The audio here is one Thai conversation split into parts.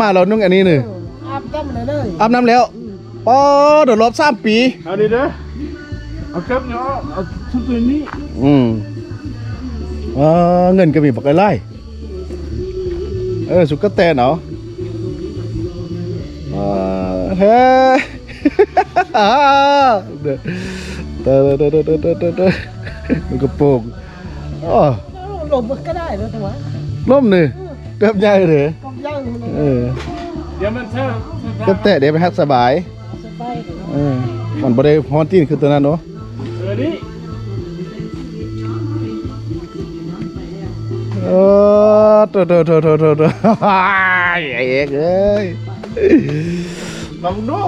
มาเรานุ่งอันนี้หนึ่งอาบน้ำเลยเอาบน้ำแล้วอ๋อเดี๋ยวรอบสามปีอันนี้เด้อเอาเก็บเนาะเอาชุดตัวนี้อืมเออเงินก็มีบักไล่เออสุกแตนเนาะเออเฮ้เด้อเด้อเด้อเด้อเด้เด้อมันกระโปรงอ๋อลมก็ได้แล้วถูกไหลมเนี่ย เกือบใหญ่เลยก็ย่างเลยเออเดี๋ยวมันเท่าเกือบแต่เดี๋ยวไปฮักสบายสบายเลยเออมันบ่ได้ฮอนตีนคือตัวนั้นเนาะเออดิเออโตโตโตโตโตโตไอ้เอกเอ้ยลองดู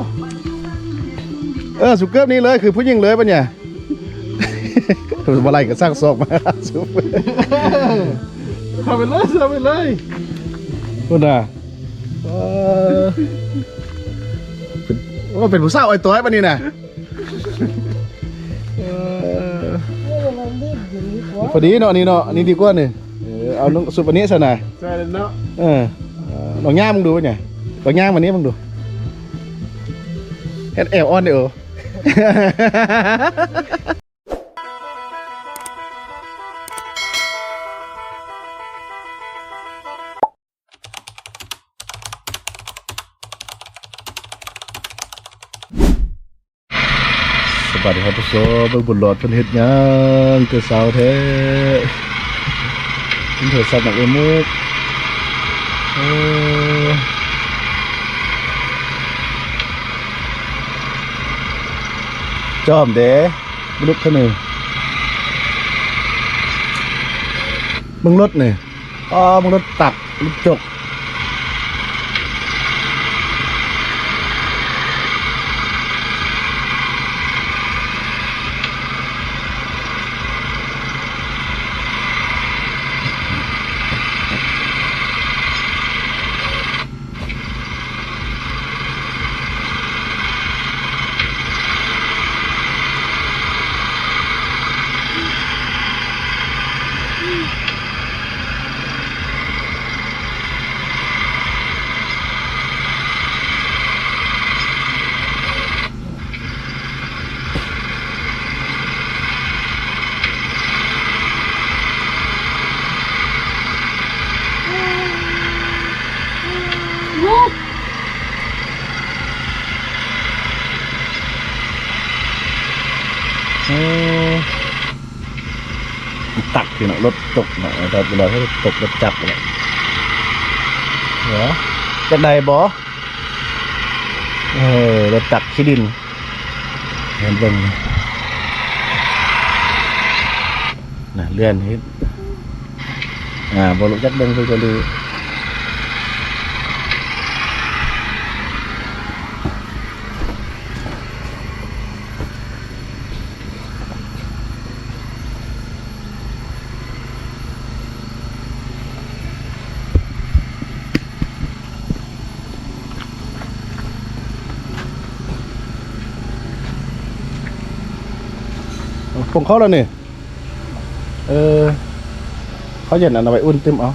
เออสุกเกิบนี่เลยคือผู้หญิงเลยปะเนี่ยบ่ไรก็สร้างศอกมาสุก เข้าไปเลยเข้าไปเลยพุ่นน่ะเออเป็นว่าเป็นผู้สาวไอ้ตัวไอ้ปะนี่น่ะเออมันรีบอยู่นี่กว่าพอดีเนาะอันนี่เนาะอันนี้ดีกว่านี่เออเอาน้องสุปอันนี้ซะน่ะ ใช่แล้วเนาะเออเออลองย่างมึงดูปะ เนี่ยลองย่างมันนี้มึงดูเดแอวอ่อนเด้อสวัสดีครับทุกคนเบิ่งบุญหลอดเพิ่นเฮ็ดหยังแต่เช้าแท้เพิ่นโทรศัพท์หนักเอ็มมุกเออจอมเด้บลุกขนนี่มึงรถนี่อ๋อมึงรถตักรถจก ตักที่เนาะรถตกเนาะแต่เวลาที่ตกรถจับเลยเหรอจะไหนบอเออรถตักขี้ดินเห็นเบิ่งน่ะเลื่อนเฮ็ดอ่าบอลุจักเบิ่งคือจะ ดูปงเขาแล้วนี่เออ เขาเย็นอันเอาไปอุ่นเต็มเอา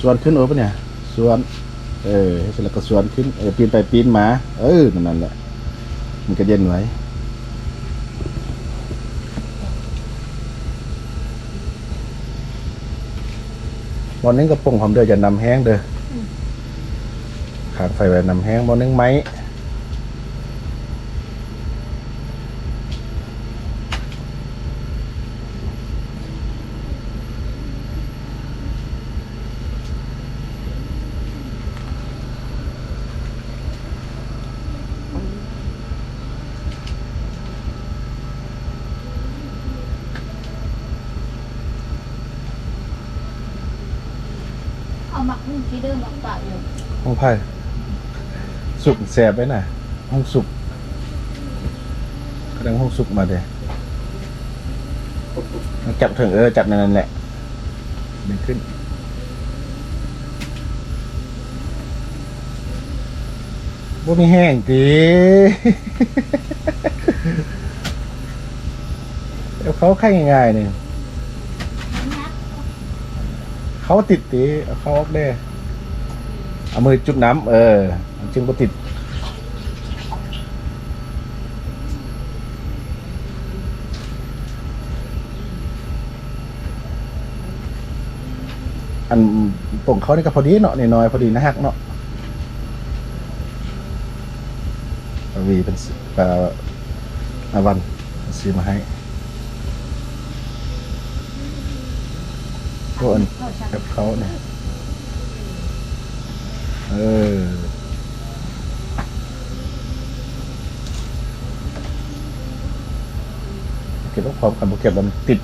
สวนขึ้นโอ้ปะเนี่ยสวน เออเสร็จแล้วก็สวนขึ้นเออปีนไปปีนมา เออนั่นแหละ มันก็เย็นไว้วันนี้ก็ปงหอมเดือจะนำแห้งเด้อ ขาดไฟไว้นำแห้งวันนึงไม้เอาหมักนึ่งที่เดิมหมักปากอยู่ห้องไผ่ สุกแสบไว้น่ะ ห้องสุกกำลังห้องสุกมาเด้จับถึงเออ จับนั่นแหละดึงขึ้น บ่มีแห้งตีเดี๋ยวเขาค่ง่ายๆนี่นักเขาติดตีเอาเขาออกได้เอามือจุดน้ำเออ จึงบ่ติดอันตรงเขานี่ก็พอดีเนาะนี่น้อยพอดีนะฮักเนาะวีเป็นเอ่ออาวันซื้อมาให้พวอันกับเขาเนี่ยเออ ก็บไว้พร้อมกันพอเก็บแล้วมันติด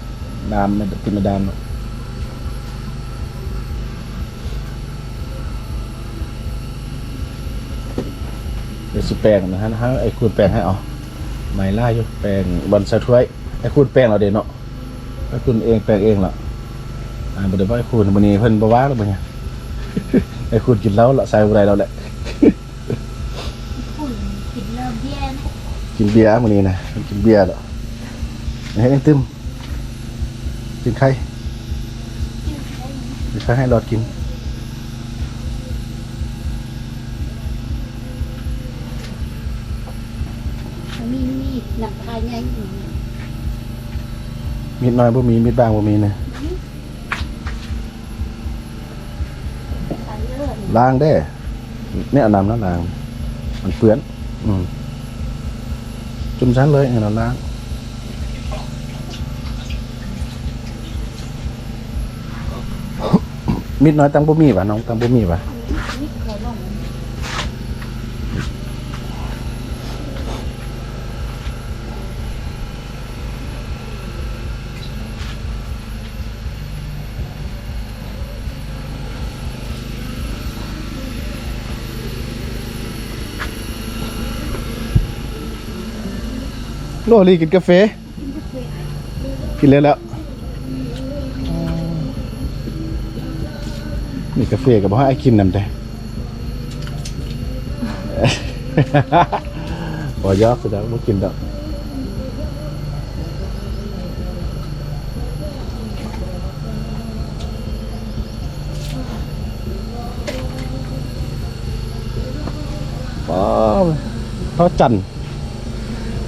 น้ำมันติดมาดามหรอกเดี๋ยวสิแปลงนะฮะนะฮะไอ้คูณแปลงให้เอาไม้ล่าอยู่แปลงบอลสะถ้วยไอ้คูณแปลงเราเด่นเนาะไอ้คุณเองแปลงเองล่ะอ่าบ่ได้บ่ให้คุณมื้อนี้เพิ่นบ่ว่างแล้วบ่เนี่ยให้คุณกินเหล้าละใส่บ่ได้แล้วแหละฝุ่นกินเริ่มเบี้ยนะกินเบียร์มื้อนี้นะกินเบียร์แล้วให้ เอ็งตึมกินไข่กินไข่ให้หลอดกินมันมีมีดหนักคายใหญ่อยู่มีดน้อยบ่มีมีดบางบ่มีนะใส่เลือดล้างได้เนี่ยเอาน้ำนั้นล้าง มันเปื้อน อืมจุ่มชั้นเลยให้เราล้าง มีดน้อยตังบ่มีปะน้องตังบ่มีปะโลลีกินกาแฟกินเลยแล้ว นี่กาแฟกับบ่ให้ไอ้กินนำแต่บ่ยอกสุดแล้วบ่กินดอกป้าวพระจันทร์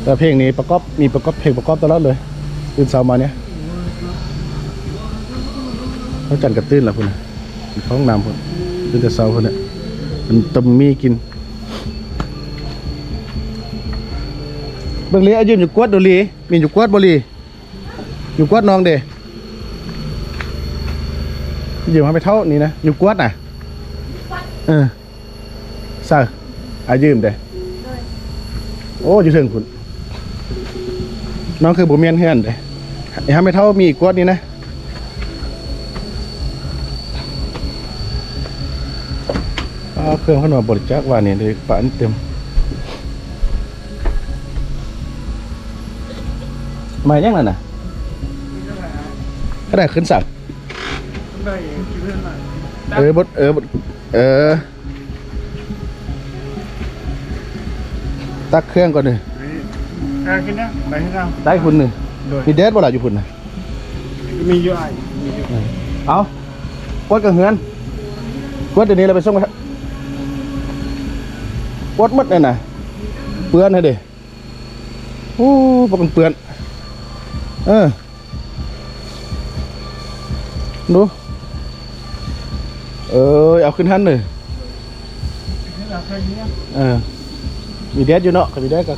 แต่เพลงนี้ประกอบมีประกอบเพลงประกอบตลอดเลยตื่นเช้ามาเนี่ยพระจันทร์กระตื้นแล้วพุ่น น่ะมีห้องน้ำพุ่นตื่นแต่เช้าพุ่นเนี่ยมันตำมีกินเบิ่งเลยอายืนอยู่กวดดูลีมีอยู่กวดบ่ลีอยู่กวดน้องเด้ยืมมาไปเท่านี้นะอยู่กวดน่ะเออซาอายืมเด้โอ้อยู่ถึงคุณน้องคือบ่เมียนเฮือนเด้ไอ้หาไม่เท่ามีอีกกวดนี้นะ เอาเครื่องเขามาบริจาคว่านี่เลยปานเต็ม มายังนั่นน่ะก็ได้ขึ้นสั่งได้กินเรื่องอะไรเออบดเออบดเออ ตักเครื่องก่อนหนึ่งอ่ากินนะไปให้เราได้คุณหนึ่งโดยมีเดสบ่ล่ะอยู่พุ่นน่ะมีอยู่ไอ้มีอยู่เอากดกับเฮือนกดเดี๋ยวนี้เราไปส่งไป กดหมดเลยน่ะเปื้อนให้เด้โอ้บ่เป็นเปื้อน เออ ดู เออเอาขึ้นหันเลยให้เราแค่นี้เออ มีแดดอยู่เนาะก็มีแดดก็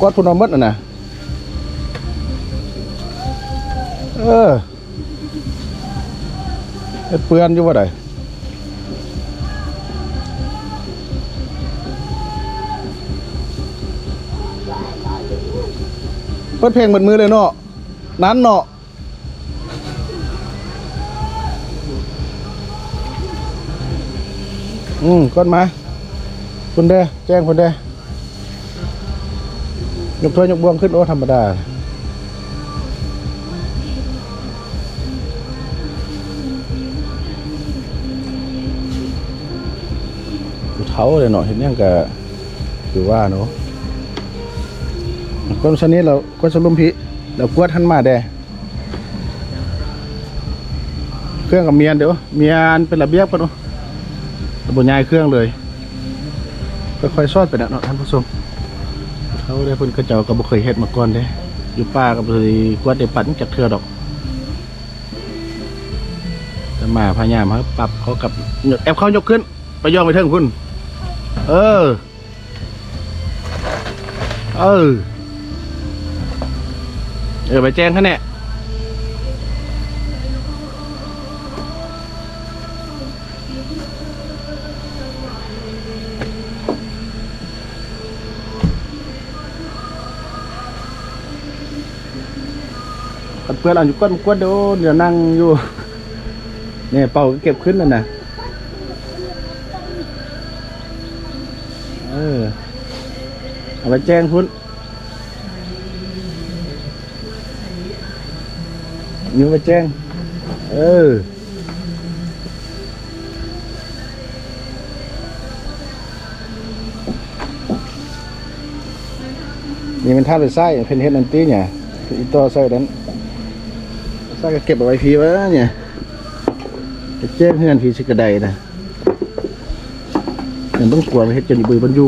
กวาดพุ่นเอาหมดน่ะนะเออเฮ็ดเปื้อนอยู่ว่าได เปิดเพลงเหมือนมือเลยเนาะนั้นเนาะอืมก้อนมาคุณเด้แจ้งคุณเด้ยกถ้วยยกบวงขึ้นโอ้ธรรมดากูเท้าเลยเนาะเห็นยังกะคือว่าเนาะ คนชนิดเราคนสลุมพิแล้วกวดทันมาได้เครื่องกับเมียนเดี๋ยวเมียนเป็นระเบียบกันเนาะระบบย้ายเครื่องเลยค่อยๆซอดไปนะเนาะท่านผู้ชมเขาได้พิ่นกระเจ้าก็บ,บ่เคยเฮ็ดมาก่อนเด้อยู่ป่าก็บ่ได้กวดได้ปั่นจักเทื่อดอกแต่มาพยายามครับปรับเขากับแอบเขายกขึ้น ไปย่องไปเทิงคุณ เออ เออ เออไปแจ้งเขาเนี่ยกันเพื่อนเราอยู่ก้นก้นเดี๋ยวเดี๋ยวนั่งอยู่ เนี่ยเป่าก็เก็บขึ้นนั่นน่ะเออเอาไปแจ้งพุ่น นิ้วไปแจ้ง เออนี่มันท่าไปไส้เป็นเฮดนันตี้เนี่ยอีตัวไส้นั้นไส้ก็เก็บเอาไว้พีว้เนี่ยไปแจ้งให้นันพีชิกระไดนะยังต้องกลัวไปเฮ็ดจนอีบือบรรยู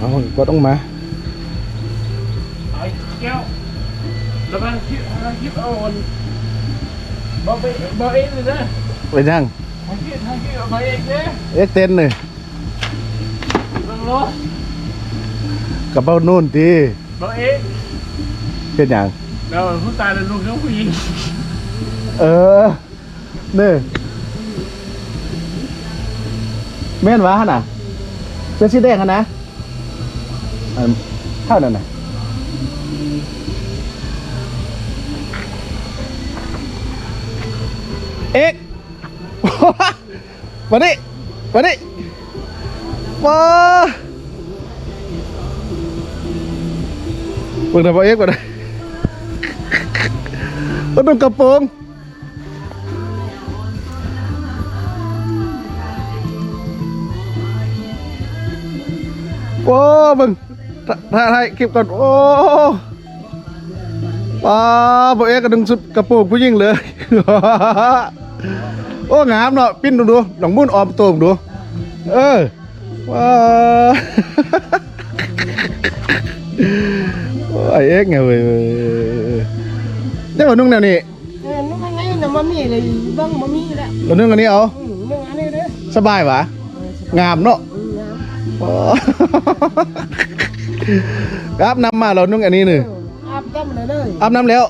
เอาก็ต้องมาไอ้แก้วแล้วมันคิดมันคิดเอาอันบอกไปบอกเองเลยนะไปนั่งทางคิดทางคิดเอาไปเองเนี่ยเอ็กเต้นเลยลงรถกระเป๋านู่นทีบอกเองเป็นอย่างแล้วผู้ตายแล้วลูกเขาผู้หญิงเออนี่แม่นวะฮะน่ะเสื้อสีแดงฮะนะอัน เท่านั้นน่ะเอ็กมาดิมาดิมาเบิ่งทำเอาเอ็กมาดิก็ต้องกระโปรงโอ้มึง ถ่ายถ่ายคลิปก่อนโอ้ป้าบอเอ็กกระดึงสุดกระโปรงผู้หญิงเลย โอ้งามเนาะปิ้นดูดูหนองมุ่นออมโตมดู เออว้าโอ้ยเอ็กไงเว้ยได้บ่นุ่งแนวนี้เออนึกว่าไงน่ะมามีเลยเบิ่งบ่มีแล้วบ่นุ่งอันนี้เอาอืมนึกอันนี้เด้อสบายหวะงามเนาะ อาบน้ำมาเรานุ่งอันนี้หนึ่งอาบน้ำเลยเลยอาบน้ำแล้ว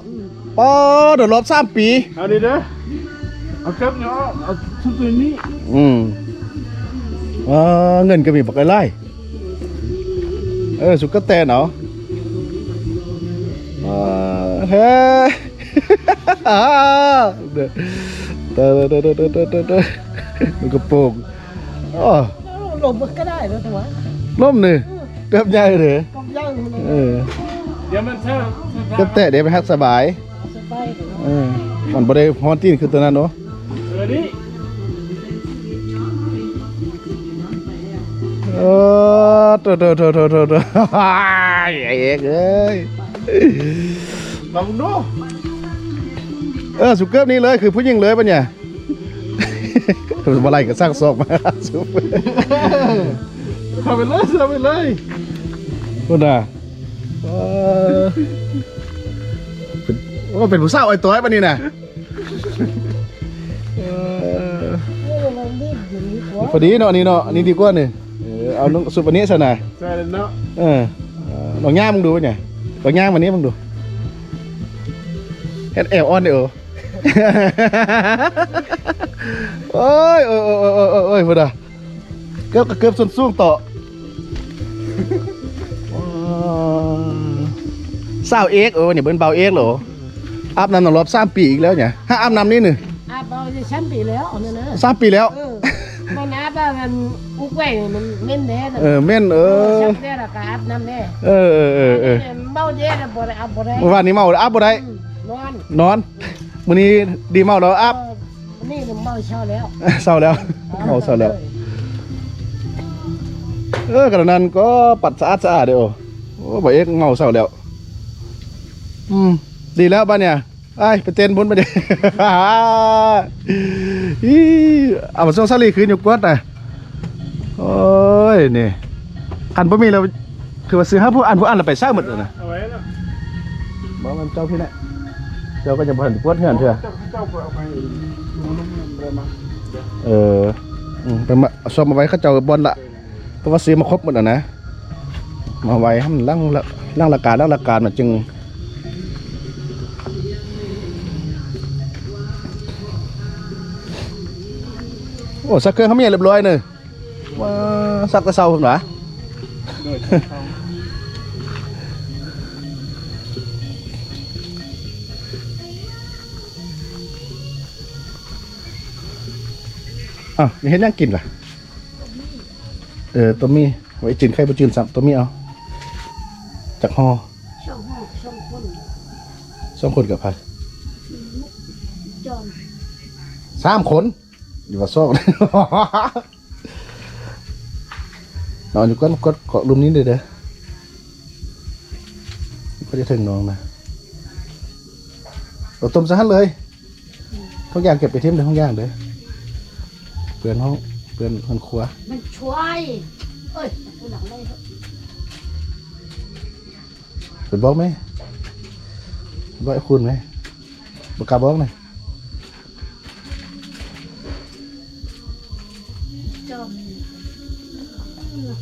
ปอเดี๋ยวรอบสามปีอันนี้เด้อเอาครับเนาะเอาชุดตัวนี้อืมเออเงินก็มีบักไล่เออสุกแตนเนาะเฮ้เตอเตอเตอเตอเตอเตอเตอมันกระโปรงอ๋อลมก็ได้แล้วถูกไหมลมเนี่ย กือบใหญ่เลยกับย่างมันเออเดี๋ยวมันเท่าเกือบแตะเดี๋ยวไปฮักสบายสบายเลยเออมันบ่ได้ฮอนตีนคือตัวนั้นเนาะเออนี่เออโตโตโตโตโตโตไอ้เอกเอ้ยลองดูเออสุกเกิบนี้เลยคือผู้หญิงเลยปะเนี่ยมาไล่ก็สร้างศอกมาสุก เข้าไปเลยเข้าไปเลยพุ่นน่ะเออเป็นว่าเป็นผู้สาวไอ้ตัวไอ้ปะนี่น่ะเออเออเรารีบอยู่ดีกว่าพอดีเนาะอันนี้เนาะอันนี้ดีกว่านี่เออเอาน้องสุดอันนี้ซะหน่อยใช่แล้วเนาะเออลองย่างมึงดูปะเนี่ยลองย่างวันนี้มึงดูเฮ็ดแอวอ่อนเด้อโอ้ยโอ้ยโอ้ยโอ้ยโอ้ยโอ้ยพุ่นน่ะ เกือบกับเกือบส่วนสูงต่อสาวเอกเออเนี่ยเป็นเบาเอกเหรออาบน้ำนรอบสามปีอีกแล้วเนี่ยห้าอาบน้ำนี่หนึ่งอาบเอาจะแชมป์ปีแล้วเนี่ยนะสามปีแล้วเออมันน้าบ้ามันอุกไว้นี่มันเม่นแน่นะเออแม่นเออแชมป์แน่ละกอาบน้ำแน่เออเออเออเออเมาแย่นะบ่ได้อาบบ่ได้เมื่อวานนี้เมาอาบบ่ได้อืมนอนนอนมื้อนี้ดีเมาแล้วอาบเออนี่มันเมาเช้าแล้วเศร้าแล้วเมาเศร้าแล้ว เออกระนั้นก็ปัดสะอาดสะอาดเด้อโอ้บ่เอ็กเมาเศร้าแล้ว อืม ดีแล้วบ้านเนี่ยไอ้ายไปเต้นบนไปดิอีเอามาส่งซาลีคืนอยู่กวดน่ะโอ้ยนี่คันบ่มีแล้วคือว่าซื้อหาผู้อ่านผู้อ่านแล้วไปซ่าหมดเลยนะเอาไว้แล้วบอกมันเจ้าพี่น่ะเจ้าก็จะบ่ทันกวดเฮือนเถอะเจ้าเจ้าเอาไปดูนุ่มๆเลยมาเอออืมไปมาเอาซ่อมมาไว้เขาเจ้าบอลละ เพราะว่าซื้อมาครบหมดอะนะ มาไว้ให้มันล่างละล่างราการล่างราการมันจึงโอ้สักเครื่องเขาไมีเรียบร้อยเนยว้าสักต่เศร้าหรอโดยเขาอ้าวยังเห็นยังกินล่ะ เออตัวมีไว้จืนไข่บ่จืนสับตัวมีเอาจากห่อช่องห้องช่องคนสองคนกับใครจอมสามคนอยู่ว่าซอก นอนอยู่ก้นกดเกาะลุมนี้เลยเด้อก็จะถึงน้องนะเราต้มซะฮันเลยทุกอย่างเก็บไปเทียมในห้องย่างเด้อเปลี่ยนห้อง เปลี่ยนห้องครัว มันช่วย เอ้ยกูหลังเลยเป็นบอกไหมบอกไอ้คุณไหมบอกกล้าบอกหน่อยจอม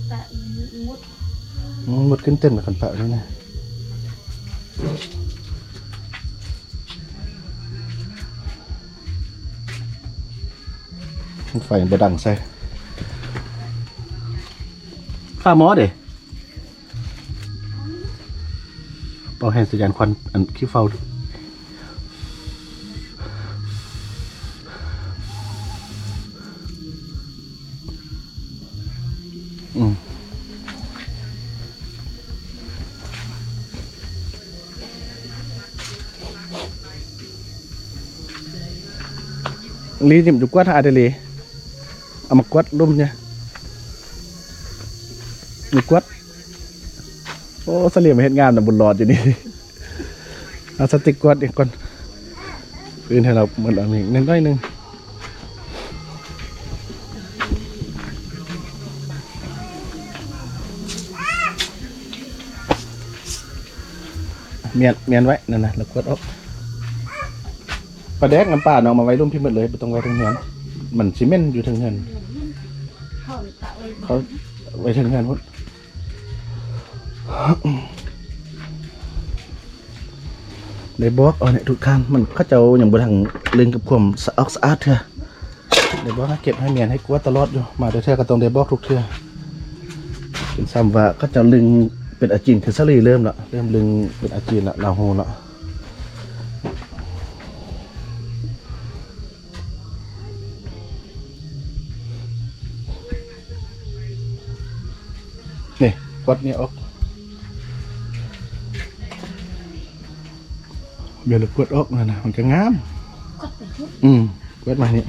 แต่มุดอืมหมดขึ้นเต้นมาขันเปล่านี่นะ ไฟบดังใส่ข้าหมอเด้เป่าแห่สัญญาณควันอันขี้เฝ้าดู เอามากวดลุ่มเนี่ยมีกวดโอ้เสลี่ยมเห็นงามนะบุญรอดอยู่นี่เอาสติกวดอีกก่อนปืนให้เราเหมือนอันนี้นิดหนึ่งเมียนเมียนไว้นั่นนะเรากวดออกปลาแดกน้ำปลาเนาะมาไว้รุ่มพี่หมดเลยไม่ตรงไว้ทั้งเงินเหมือนซีเมนต์อยู่ทั้งเงิน เขาไว้ทั้งเงินพุ่นได้บอกเอาเนี่ยทุกท่านมันเขาเจ้าอย่างบ่ทางเล่นกับความสะอาดสะอาดเถอะได้บอกให้เก็บให้เมียนให้กวาดตลอดอยู่ มาแต่เทื่อก็ต้องได้บอกทุกเทื่อเป็นซ้ำว่าเขาจ้าลึงเป็นอาจีนคือซะเลยเริ่มละเริ่มลึงเป็นอาจีนละลาโฮละ นี่กดนี่ออกเดี๋ยวเรากดออกนะนะมันก็งามก็ไปทุบอืมกดมานี่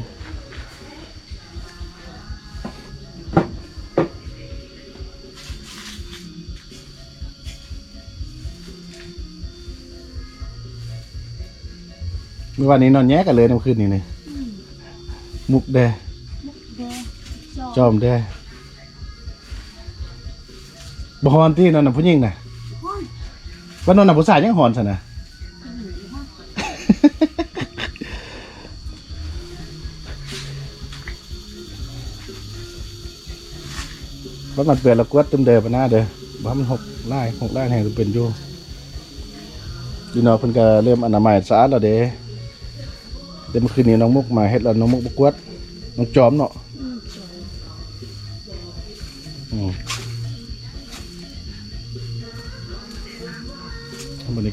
เมื่อวานนี้นอนแยกกันเลยในคืนนี้นี่มุกแดมุกแดงจอมจอมแด บฮอนที่นอนน่ะผู้หญิงน่ะห้อนว่านอนน่ะผู้ชายยังหอนซะนะหนีห้อนว่ามันเปลี่ยนละกวดเต็มเดิมไปหน้าเด้อบ่ให้มันหกไล่หกไล่แห่งเป็นอยู่อยู่นอเพิ่นก็เริ่มอนามัยสะอาดแล้วเด้เดี๋ยวเมื่อคืนนี้น้องมุกมาเฮ็ดแล้วน้องมุกบกวดน้องจอมเนาะ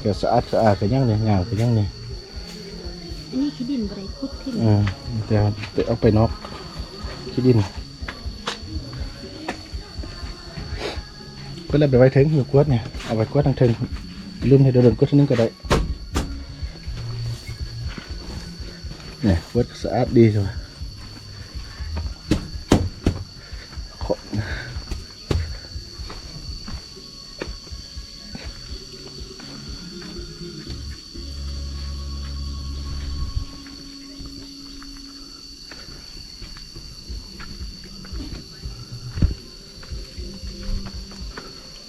ก็สะอาดสะอาดกันยังเนี่ยงามกันยังเนี่ยอันนี้ขี้ดินบริคุดที่เออแต่แต่เอาไปนอกขี้ดินก็เลยไปไว้ถึงอยู่กวดเนี่ยเอาไปกวดทางถึงลืมให้เดินๆกวดทีนึงก็ได้เนี่ยกวดสะอาดดีใช่ไหม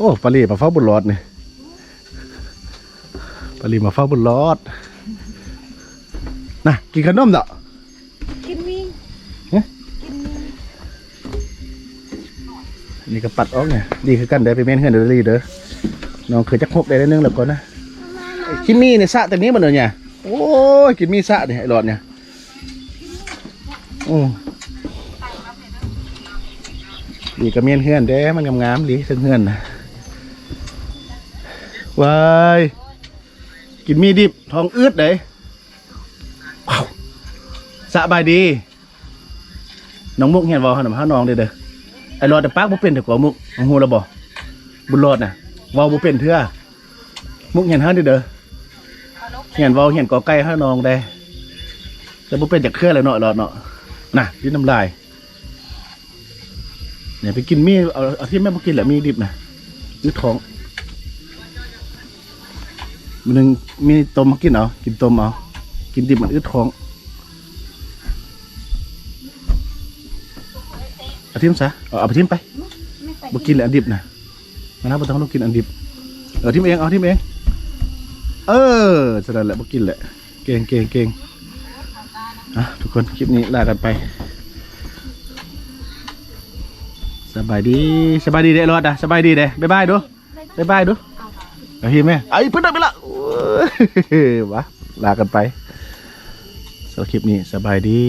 อ้ปลาลีมาเฝ้าบุญรอดเนี่ยปลาลีมาเฝ้าบุญรอดน่ะกินขนมเด้อกินมีเอ๊ะกินมีนี่ก็ปัดออกเนี่ยดีคือกันได้ไปเมนเฮือนเดลีเด้อน้องเคยจักฮบได้ได้นึงแล้วก่อนนะไอ้คิมมี่เนี่ยสระแต่นี้มันเด้อเนี่ยโอ้ยกินมีสระเนี่ยไอ้หลอดเนี่ยอืมดีกับเมนเฮือนเด้มันงามๆดีถึงเฮือนนะ วายกินมีดิบท้องอืดเด้ว้าวสบายดี น้องมุกเห็นบ่ขนมห้าน้องเด้อเด้อไอ้รอดแต่ปากบ่เป็นแต่กว่ามุกของฮูแล้วบ่บุญรอดน่ะว้าบ่เป็นเทื่อมุกเห็นเฮาเด้อเด้อเห็นว้าเห็นกอไก่เฮาน้องได้แต่บ่เป็นจากเครือเลยเนาะรอดเนาะน่ะดินน้ำลายเนี่ยไปกินมีเอาเอาที่แม่บ่กินแหละมีดิบน่ะยืดท้อง มันนึงมีต้มมากินเอากินต้มเอากินดิบมันอึดท้องอาทิมซะเอาเอาไปทิมไปไปบ่กินเลยอันดิบนะมานะบ่ต้องต้องกินอันดิบเออทิมเองเอาทิมเอง เออสนั่นแหละบ่กินแหละเก่งเก่งเก่งอะทุกคนคลิปนี้ลากันไปสบายดีสบายดีเด้อรอดอะสบายดีเด้บ๊ายบายดูบ๊ายบายดูเอาทีแม่ไอ้เพิ่อนได้ไปละ วะลากันไปสำหรับคลิปนี้สบายดี